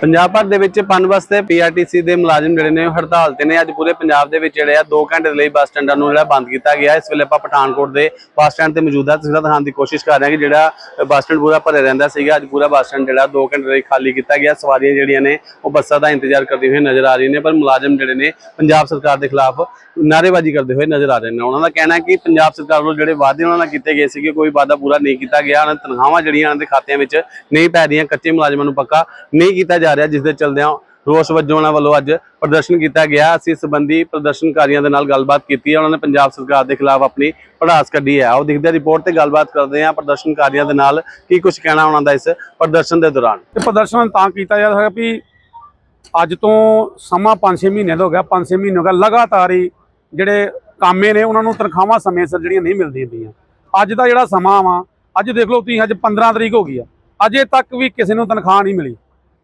ਪੰਜਾਬ ਭਰ ਦੇ ਵਿੱਚ ਪਨ ਬੱਸ ਤੇ ਪੀਆਰਟੀਸੀ ਦੇ ਮੁਲਾਜ਼ਮ ਜਿਹੜੇ ਨੇ ਉਹ ਹੜਤਾਲ ਤੇ ਨੇ। ਅੱਜ ਪੂਰੇ ਪੰਜਾਬ ਦੇ ਵਿੱਚ ਜਿਹੜੇ ਆ 2 ਘੰਟੇ ਦੇ ਲਈ ਬੱਸ ਸਟੈਂਡਾਂ ਨੂੰ ਜਿਹੜਾ ਬੰਦ ਕੀਤਾ ਗਿਆ। ਇਸ ਵੇਲੇ ਆਪਾਂ ਪਠਾਨਕੋਟ ਦੇ ਬੱਸ ਸਟੈਂਡ ਤੇ ਮੌਜੂਦਾ ਤਸਵੀਰਾਂ ਦਿਖਾਉਣ ਦੀ ਕੋਸ਼ਿਸ਼ ਕਰ ਰਹੇ ਹਾਂ ਕਿ ਜਿਹੜਾ ਬੱਸ ਸਟੈਂਡ ਪੂਰਾ ਭਰਿਆ ਰਹਿੰਦਾ ਸੀਗਾ। ਅੱਜ ਪੂਰਾ ਬੱਸ ਸਟੈਂਡ ਜਿਹੜਾ 2 ਘੰਟੇ ਲਈ ਖਾਲੀ ਕੀਤਾ ਗਿਆ। ਸਵਾਰੀਆਂ ਜਿਹੜੀਆਂ ਨੇ ਉਹ ਬੱਸਾਂ ਦਾ ਇੰਤਜ਼ਾਰ ਕਰਦੀ ਹੋਈ ਨਜ਼ਰ ਆ ਰਹੀਆਂ ਨੇ, ਪਰ ਮੁਲਾਜ਼ਮ ਜਿਹੜੇ ਨੇ ਪੰਜਾਬ ਸਰਕਾਰ ਦੇ ਖਿਲਾਫ ਨਾਅਰੇਬਾਜ਼ੀ ਕਰਦੇ ਹੋਏ ਨਜ਼ਰ ਆ ਰਹੇ ਨੇ। ਉਹਨਾਂ ਦਾ ਕਹਿਣਾ ਹੈ ਕਿ ਪੰਜਾਬ ਸਰਕਾਰ ਵੱਲੋਂ ਜਿਹੜੇ ਵਾਅਦੇ ਉਹਨਾਂ ਨਾਲ ਕੀਤੇ ਗਏ ਸੀਗੇ, ਕੋਈ ਵਾਅਦਾ ਪੂਰਾ ਨਹੀਂ ਕੀਤਾ ਗਿਆ। ਉਹਨਾਂ ਦੀਆਂ ਤਨਖਾਹਾਂ ਜਿਹੜੀਆਂ ਉਹਨਾਂ ਦੇ ਖਾਤਿਆਂ ਵਿੱਚ ਨਹੀਂ ਪੈ ਰਹੀਆਂ, ਕੱਚੇ ਮੁਲਾਜ਼ਮਾਂ ਨੂੰ ਪੱਕਾ ਨਹੀਂ ਕੀਤਾ ਜਾ ਰਿਹਾ ਜਿਸ ਦੇ ਚਲਦਿਆਂ ਰੋਸ ਵਜੋਂ ਉਹਨਾਂ ਵੱਲੋਂ ਅੱਜ ਪ੍ਰਦਰਸ਼ਨ ਕੀਤਾ ਗਿਆ। ਅਸੀਂ ਇਸ ਸੰਬੰਧੀ ਪ੍ਰਦਰਸ਼ਨਕਾਰੀਆਂ ਦੇ ਨਾਲ ਗੱਲਬਾਤ ਕੀਤੀ ਹੈ। ਉਹਨਾਂ ਨੇ ਪੰਜਾਬ ਸਰਕਾਰ ਦੇ ਖਿਲਾਫ ਆਪਣੀ ਪੜਾਸ ਕੱਢੀ ਹੈ। ਆਓ ਦੇਖਦੇ ਰਿਪੋਰਟ ਤੇ ਗੱਲਬਾਤ ਕਰਦੇ ਹਾਂ ਪ੍ਰਦਰਸ਼ਨਕਾਰੀਆਂ ਦੇ ਨਾਲ ਕੀ ਕੁਝ ਕਹਿਣਾ ਉਹਨਾਂ ਦਾ ਇਸ ਪ੍ਰਦਰਸ਼ਨ ਦੇ ਦੌਰਾਨ। ਇਹ ਪ੍ਰਦਰਸ਼ਨ ਤਾਂ ਕੀਤਾ ਜਾ ਰਿਹਾ ਵੀ ਅੱਜ ਤੋਂ ਸਮਾਂ 5-6 ਮਹੀਨੇ ਦਾ ਹੋ ਗਿਆ। 5-6 ਮਹੀਨੇ ਹੋ ਗਿਆ ਲਗਾਤਾਰ ਹੀ ਜਿਹੜੇ ਕਾਮੇ ਨੇ, ਉਹਨਾਂ ਨੂੰ ਤਨਖਾਹਾਂ ਸਮੇਂ ਸਿਰ ਜਿਹੜੀਆਂ ਨਹੀਂ ਮਿਲਦੀਆਂ ਪਈਆਂ। ਅੱਜ ਦਾ ਜਿਹੜਾ ਸਮਾਂ ਵਾ, ਅੱਜ ਦੇਖ ਲਓ ਤੁਸੀਂ, ਅੱਜ 15 ਤਰੀਕ ਹੋ ਗਈ ਆ। ਅਜੇ ਤੱਕ ਵੀ ਕਿਸੇ ਨੂੰ ਤਨਖਾਹ ਨਹੀਂ ਮਿਲੀ।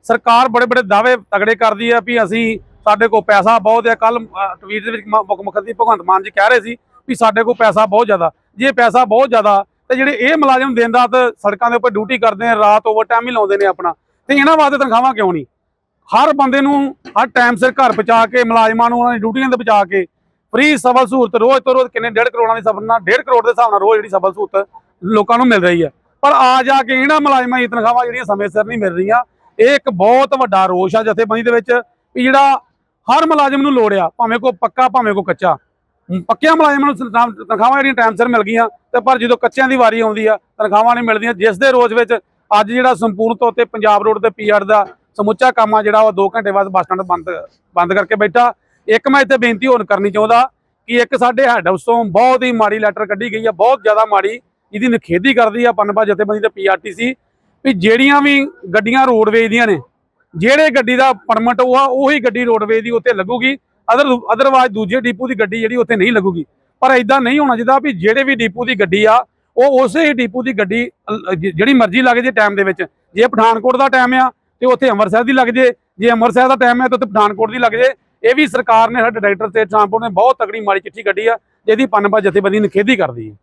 ਸਰਕਾਰ ਬੜੇ ਬੜੇ ਦਾਅਵੇ ਤਗੜੇ ਕਰਦੀ ਆ ਵੀ ਅਸੀਂ ਸਾਡੇ ਕੋਲ ਪੈਸਾ ਬਹੁਤ ਹੈ ਕੱਲ ਟਵੀਟ ਦੇ ਵਿੱਚ ਮ- ਮੁੱਖ ਮੰਤਰੀ ਭਗਵੰਤ ਮਾਨ ਜੀ ਕਹਿ ਰਹੇ ਸੀ ਵੀ ਸਾਡੇ ਕੋਲ ਪੈਸਾ ਬਹੁਤ ਜ਼ਿਆਦਾ। ਜੇ ਪੈਸਾ ਬਹੁਤ ਜ਼ਿਆਦਾ, ਤੇ ਜਿਹੜੇ ਇਹ ਮੁਲਾਜ਼ਮ ਦਿਨ ਰਾਤ ਸੜਕਾਂ ਦੇ ਉੱਪਰ ਡਿਊਟੀ ਕਰਦੇ ਨੇ, ਰਾਤ ਓਵਰਟਾਈਮ ਹੀ ਲਾਉਂਦੇ ਨੇ ਆਪਣਾ। ਤੇ ਇਹਨਾਂ ਵਾਸਤੇ ਤਨਖਾਹਾਂ ਕਿਉਂ ਨਹੀਂ? ਹਰ ਬੰਦੇ ਨੂੰ ਹਰ ਟਾਈਮ ਸਿਰ ਘਰ ਪਹੁੰਚਾ ਕੇ, ਮੁਲਾਜ਼ਮਾਂ ਨੂੰ ਉਹਨਾਂ ਦੀ ਡਿਊਟੀਆਂ ਤੇ ਪਹੁੰਚਾ ਕੇ ਫ੍ਰੀ ਸਬਲ ਸਹੂਲਤ ਰੋਜ਼ ਤੋਂ ਰੋਜ਼ ਕਿੰਨੇ 1.5 ਕਰੋੜਾਂ ਦੀ ਸਬਲ ਨਾਲ 1.5 ਕਰੋੜ ਦੇ ਹਿਸਾਬ ਨਾਲ ਰੋਜ਼ ਜਿਹੜੀ ਸਬਲ ਸਹੂਲਤ ਲੋਕਾਂ ਨੂੰ ਮਿਲ ਰਹੀ ਹੈ। ਪਰ ਆ ਜਾ ਕੇ ਇਹਨਾਂ ਮੁਲਾਜ਼ਮਾਂ ਦੀ ਤਨਖਾਹਾਂ ਜਿਹੜੀਆਂ ਸਮੇਂ ਸਿਰ ਨਹੀਂ ਮਿਲ ਰਹੀਆਂ ਇਹ ਇੱਕ ਬਹੁਤ ਵੱਡਾ ਰੋਸ਼ ਆ ਜਥੇਬੰਦੀ ਦੇ ਵਿੱਚ ਵੀ ਜਿਹੜਾ ਹਰ ਮੁਲਾਜ਼ਮ ਨੂੰ ਲੋੜ ਆ ਭਾਵੇਂ ਕੋ ਪੱਕਾ ਭਾਵੇਂ ਕੋ ਕੱਚਾ। ਪੱਕਿਆਂ ਮੁਲਾਜ਼ਮਾਂ ਨੂੰ ਤਨਖਾਹ- ਤਨਖਾਹਾਂ ਜਿਹੜੀਆਂ ਟਾਈਮ ਸਿਰ ਮਿਲ ਗਈਆਂ ਤੇ ਪਰ ਜਦੋਂ ਕੱਚਿਆਂ ਦੀ ਵਾਰੀ ਆਉਂਦੀ ਆ ਤਨਖਾਹਾਂ ਨਹੀਂ ਮਿਲਦੀਆਂ ਜਿਸ ਦੇ ਰੋਜ਼ ਵਿੱਚ ਅੱਜ ਜਿਹੜਾ ਸੰਪੂਰਨ ਤੌਰ ਤੇ ਪੰਜਾਬ ਰੋਡ ਤੇ ਪੀਆਰ ਦਾ ਸਮੁੱਚਾ ਕੰਮ ਆ ਜਿਹੜਾ ਉਹ 2 ਘੰਟੇ ਬਾਅਦ ਬੱਸ ਸਟੈਂਡ ਬੰਦ ਬੰਦ ਕਰਕੇ ਬੈਠਾ। ਇੱਕ ਮੈਂ ਇੱਥੇ ਬੇਨਤੀ ਹੋਰ ਕਰਨੀ ਚਾਹੁੰਦਾ ਕਿ ਇੱਕ ਸਾਡੇ ਹੈੱਡ ਹਾਊਸ ਤੋਂ ਬਹੁਤ ਹੀ ਮਾੜੀ ਲੈਟਰ ਕੱਢੀ ਗਈ ਆ ਬਹੁਤ ਜ਼ਿਆਦਾ ਮਾੜੀ ਇਹਦੀ ਨਿਖੇਧੀ ਕਰਦੀ ਆ ਪਨਪਾ ਜਥੇਬੰਦੀ ਤੇ ਪੀਆਰਟੀਸੀ ਵੀ ਜਿਹੜੀਆਂ ਵੀ ਗੱਡੀਆਂ ਰੋਡਵੇਜ ਦੀਆਂ ਨੇ ਜਿਹੜੇ ਗੱਡੀ ਦਾ ਪਰਮਿਟ ਉਹ ਆ ਉਹੀ ਗੱਡੀ ਰੋਡਵੇਜ ਦੀ ਉੱਤੇ ਲੱਗੂਗੀ। ਅਦਰ ਅਦਰਵਾਇਜ਼ ਦੂਜੇ ਡਿਪੂ ਦੀ ਗੱਡੀ ਜਿਹੜੀ ਉੱਥੇ ਨਹੀਂ ਲੱਗੂਗੀ। ਪਰ ਇਦਾਂ ਨਹੀਂ ਹੋਣਾ ਚਾਹੀਦਾ ਵੀ ਜਿਹੜੇ ਵੀ ਡਿਪੂ ਦੀ ਗੱਡੀ ਆ ਉਹ ਉਸੇ ਹੀ ਡਿਪੂ ਦੀ ਗੱਡੀ ਜਿਹੜੀ ਮਰਜ਼ੀ ਲੱਗ ਜੇ ਟਾਈਮ ਦੇ ਵਿੱਚ। ਜੇ ਪਠਾਨਕੋਟ ਦਾ ਟਾਈਮ ਆ ਤੇ ਉੱਥੇ ਅੰਮ੍ਰਿਤਸਰ ਦੀ ਲੱਗ ਜੇ। ਜੇ ਅੰਮ੍ਰਿਤਸਰ ਦਾ ਟਾਈਮ ਹੈ ਤਾਂ ਉੱਥੇ ਪਠਾਨਕੋਟ ਦੀ ਲੱਗ ਜੇ। ਇਹ ਵੀ ਸਰਕਾਰ ਨੇ ਸਾਡੇ ਡਾਇਰੈਕਟਰ ਤੇ ਟਰਾਂਸਪੋਰਟ ਨੇ ਬਹੁਤ ਤਗੜੀ ਮਾੜੀ ਚਿੱਠੀ ਕੱਢੀ ਆ ਜਿਹਦੀ ਪਨਪਾ ਜਥੇਬੰਦੀ ਨਿਖੇਧੀ ਕਰਦੀ ਹੈ।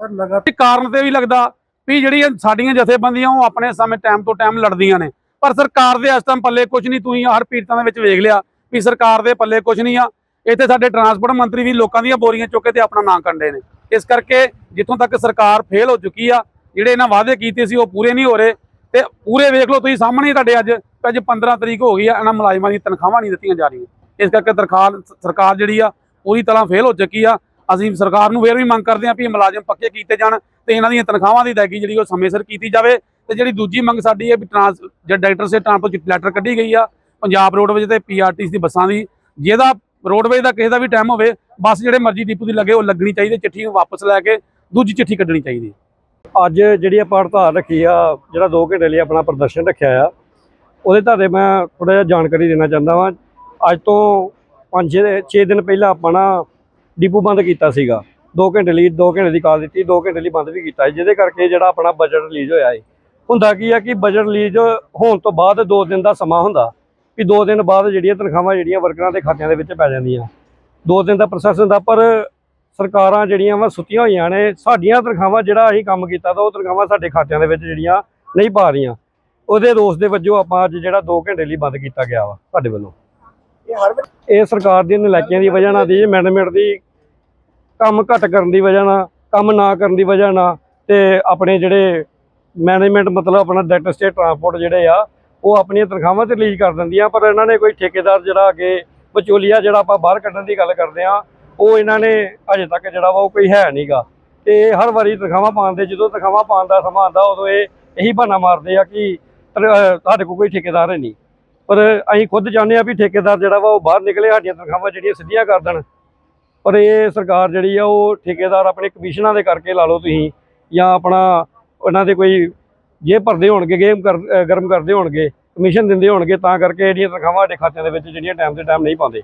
ਪਰ ਲਗਾ ਇਹ ਕਾਰਨ ਤੇ ਵੀ ਲੱਗਦਾ ਵੀ ਜਿਹੜੀਆਂ ਸਾਡੀਆਂ ਜਥੇਬੰਦੀਆਂ ਉਹ ਆਪਣੇ ਸਮੇਂ ਟਾਈਮ ਤੋਂ ਟਾਈਮ ਲੜਦੀਆਂ ਨੇ। ਪਰ ਸਰਕਾਰ ਦੇ ਇਸ ਟਾਈਮ ਪੱਲੇ ਕੁਝ ਨਹੀਂ, ਤੁਸੀਂ ਹਰ ਪੀੜਤਾਂ ਦੇ ਵਿੱਚ ਵੇਖ ਲਿਆ ਵੀ ਸਰਕਾਰ ਦੇ ਪੱਲੇ ਕੁਝ ਨਹੀਂ ਆ। ਇੱਥੇ ਸਾਡੇ ਟਰਾਂਸਪੋਰਟ ਮੰਤਰੀ ਵੀ ਲੋਕਾਂ ਦੀਆਂ ਬੋਰੀਆਂ ਚੁੱਕ ਕੇ ਤੇ ਆਪਣਾ ਨਾਂ ਕੰਡੇ ਨੇ। ਇਸ ਕਰਕੇ ਜਿੱਥੋਂ ਤੱਕ ਸਰਕਾਰ ਫੇਲ ਹੋ ਚੁੱਕੀ ਆ, ਜਿਹੜੇ ਇਹਨਾਂ ਵਾਅਦੇ ਕੀਤੇ ਸੀ ਉਹ ਪੂਰੇ ਨਹੀਂ ਹੋ ਰਹੇ। ਤੇ ਪੂਰੇ ਵੇਖ ਲਓ ਤੁਸੀਂ ਸਾਹਮਣੇ ਤੁਹਾਡੇ ਅੱਜ ਕਿ ਅੱਜ 15 ਤਰੀਕ ਹੋ ਗਈ ਆ, ਇਹਨਾਂ ਮੁਲਾਜ਼ਮਾਂ ਦੀਆਂ ਤਨਖਾਹਾਂ ਨਹੀਂ ਦਿੱਤੀਆਂ ਜਾ ਰਹੀਆਂ। ਇਸ ਕਰਕੇ ਤਰਖਾਲ ਸਰਕਾਰ ਜਿਹੜੀ ਆ ਪੂਰੀ ਤਰ੍ਹਾਂ ਫੇਲ ਹੋ ਚੁੱਕੀ ਆ। ਅਸੀਂ ਸਰਕਾਰ ਨੂੰ ਫੇਰ ਵੀ ਮੰਗ ਕਰਦੇ ਹਾਂ ਵੀ ਮੁਲਾਜ਼ਮ ਪੱਕੇ ਕੀਤੇ ਜਾਣ। ਤੇ ਇਹਨਾਂ ਦੀਆਂ ਤਨਖਾਹਾਂ ਦੀ ਅਦਾਇਗੀ ਜਿਹੜੀ ਉਹ ਸਮੇਂ ਸਿਰ ਕੀਤੀ ਜਾਵੇ ਤੇ ਜਿਹੜੀ ਦੂਜੀ ਮੰਗ ਸਾਡੀ ਹੈ ਵੀ ਟਰਾਂਸ ਜਿਹੜਾ ਡਾਇਰੈਕਟਰ ਸੇ ਟਰਾਂਸਪੋਰਟ ਲੈਟਰ ਕੱਢੀ ਗਈ ਆ, ਪੰਜਾਬ ਰੋਡਵੇਜ਼ ਤੇ ਪੀਆਰਟੀਸੀ ਦੀ ਬੱਸਾਂ ਦੀ, ਜਿਹਦਾ ਰੋਡਵੇਜ਼ ਦਾ ਕਿਸੇ ਦਾ ਵੀ ਟਾਈਮ ਹੋਵੇ, ਬੱਸ ਜਿਹੜੇ ਮਰਜ਼ੀ ਡਿਪੂ ਦੀ ਲੱਗੇ, ਉਹ ਲੱਗਣੀ ਚਾਹੀਦੀ, ਚਿੱਠੀ ਨੂੰ ਵਾਪਸ ਲੈ ਕੇ ਦੂਜੀ ਚਿੱਠੀ ਕੱਢਣੀ ਚਾਹੀਦੀ ਅੱਜ ਜਿਹੜੀ ਆਪਾਂ ਹੜਤਾਲ ਰੱਖੀ ਆ, ਜਿਹੜਾ 2 ਘੰਟੇ ਲਈ ਆਪਣਾ ਪ੍ਰਦਰਸ਼ਨ ਰੱਖਿਆ ਆ, ਉਹਦੇ ਤੁਹਾਡੇ ਮੈਂ ਥੋੜਾ ਜਿਹਾ ਜਾਣਕਾਰੀ ਦੇਣਾ ਚਾਹੁੰਦਾ ਵਾਂ। ਅੱਜ ਤੋਂ 5 6 ਦਿਨ ਪਹਿਲਾਂ ਆਪਾਂ ਨਾ ਡਿਪੂ ਬੰਦ ਕੀਤਾ ਸੀਗਾ। 2 ਘੰਟੇ ਲਈ 2 ਘੰਟੇ ਦੀ ਕਾਲ ਦਿੱਤੀ 2 ਘੰਟੇ ਲਈ ਬੰਦ ਵੀ ਕੀਤਾ ਜਿਹਦੇ ਕਰਕੇ ਜਿਹੜਾ ਆਪਣਾ ਬਜਟ ਰਿਲੀਜ਼ ਹੋਇਆ ਹੈ ਹੁੰਦਾ ਕੀ ਆ ਕਿ ਬਜਟ ਰਿਲੀਜ਼ ਹੋਣ ਤੋਂ ਬਾਅਦ 2 ਦਿਨ ਦਾ ਸਮਾਂ ਹੁੰਦਾ ਵੀ 2 ਦਿਨ ਬਾਅਦ ਜਿਹੜੀਆਂ ਤਨਖਾਹਾਂ ਜਿਹੜੀਆਂ ਵਰਕਰਾਂ ਦੇ ਖਾਤਿਆਂ ਦੇ ਵਿੱਚ ਪੈ ਜਾਂਦੀਆਂ। 2 ਦਿਨ ਦਾ ਪ੍ਰੋਸੈਸ ਹੁੰਦਾ ਪਰ ਸਰਕਾਰਾਂ ਜਿਹੜੀਆਂ ਵਾ ਸੁੱਤੀਆਂ ਹੋਈਆਂ ਨੇ ਸਾਡੀਆਂ ਤਨਖਾਹਾਂ ਜਿਹੜਾ ਅਸੀਂ ਕੰਮ ਕੀਤਾ ਤਾਂ ਉਹ ਤਨਖਾਹਾਂ ਸਾਡੇ ਖਾਤਿਆਂ ਦੇ ਵਿੱਚ ਜਿਹੜੀਆਂ ਨਹੀਂ ਪਾ ਰਹੀਆਂ। ਉਹਦੇ ਰੋਸ ਦੇ ਵਜੋਂ ਆਪਾਂ ਅੱਜ ਜਿਹੜਾ 2 ਘੰਟੇ ਲਈ ਬੰਦ ਕੀਤਾ ਗਿਆ ਵਾ ਸਾਡੇ ਵੱਲੋਂ। ਇਹ ਸਰਕਾਰ ਦੀਆਂ ਨਲਾਇਕੀਆਂ ਦੀ ਵਜ੍ਹਾ ਨਾਲ ਦੀ ਮੈਨੇਜਮੈਂਟ ਦੀ ਕੰਮ ਘੱਟ ਕਰਨ ਦੀ ਵਜ੍ਹਾ ਨਾਲ, ਕੰਮ ਨਾ ਕਰਨ ਦੀ ਵਜ੍ਹਾ ਨਾਲ ਤੇ ਆਪਣੇ ਜਿਹੜੇ ਮੈਨੇਜਮੈਂਟ ਮਤਲਬ ਆਪਣਾ ਡਾਇਰੈਕਟਰ ਸਟੇਟ ਟਰਾਂਸਪੋਰਟ ਜਿਹੜੇ ਆ, ਉਹ ਆਪਣੀਆਂ ਤਨਖਾਹਾਂ ਤੇ ਰਿਲੀਜ਼ ਕਰ ਦਿੰਦੀਆਂ ਪਰ ਇਹਨਾਂ ਨੇ ਕੋਈ ਠੇਕੇਦਾਰ ਜਿਹੜਾ ਅੱਗੇ ਵਿਚੋਲੀਆ ਜਿਹੜਾ ਆਪਾਂ ਬਾਹਰ ਕੱਢਣ ਦੀ ਗੱਲ ਕਰਦੇ ਆ, ਉਹ ਇਹਨਾਂ ਨੇ ਅਜੇ ਤੱਕ ਜਿਹੜਾ ਵਾ ਉਹ ਕੋਈ ਹੈ ਨਹੀਂਗਾ ਤੇ ਹਰ ਵਾਰੀ ਤਨਖਾਹਾਂ ਪਾਉਂਦੇ ਜਦੋਂ ਤਨਖਾਹਾਂ ਪਾਉਣ ਦਾ ਸਮਾਂ ਆਉਂਦਾ, ਉਦੋਂ ਇਹ ਇਹੀ ਬਹਾਨਾ ਮਾਰਦੇ ਆ ਕਿ ਸਾਡੇ ਕੋਲ ਕੋਈ ਠੇਕੇਦਾਰ ਹੈ ਨਹੀਂ। ਪਰ ਅਸੀਂ ਖੁਦ ਚਾਹੁੰਦੇ ਆ ਵੀ ਠੇਕੇਦਾਰ ਜਿਹੜਾ ਵਾ ਉਹ ਬਾਹਰ ਨਿਕਲੇ, ਸਾਡੀਆਂ ਤਨਖਾਹਾਂ ਜਿਹੜੀਆਂ ਸਿੱਧੀਆਂ ਕਰ ਦੇਣ। ਪਰ ਇਹ ਸਰਕਾਰ ਜਿਹੜੀ ਆ ਉਹ ਠੇਕੇਦਾਰ ਆਪਣੇ ਕਮਿਸ਼ਨਾਂ ਦੇ ਕਰਕੇ ਲਾ ਲਓ ਤੁਸੀਂ, ਜਾਂ ਆਪਣਾ ਉਹਨਾਂ ਦੇ ਕੋਈ ਜੇ ਭਰਦੇ ਹੋਣਗੇ, ਗੇਮ ਕਰ ਗਰਮ ਕਰਦੇ ਹੋਣਗੇ, ਕਮਿਸ਼ਨ ਦਿੰਦੇ ਹੋਣਗੇ, ਤਾਂ ਕਰਕੇ ਜਿਹੜੀਆਂ ਤਨਖਾਹਾਂ ਸਾਡੇ ਖਾਤਿਆਂ ਦੇ ਵਿੱਚ, ਜਿਹੜੀਆਂ ਟਾਈਮ ਤੇ ਟਾਈਮ ਨਹੀਂ ਪਾਉਂਦੇ।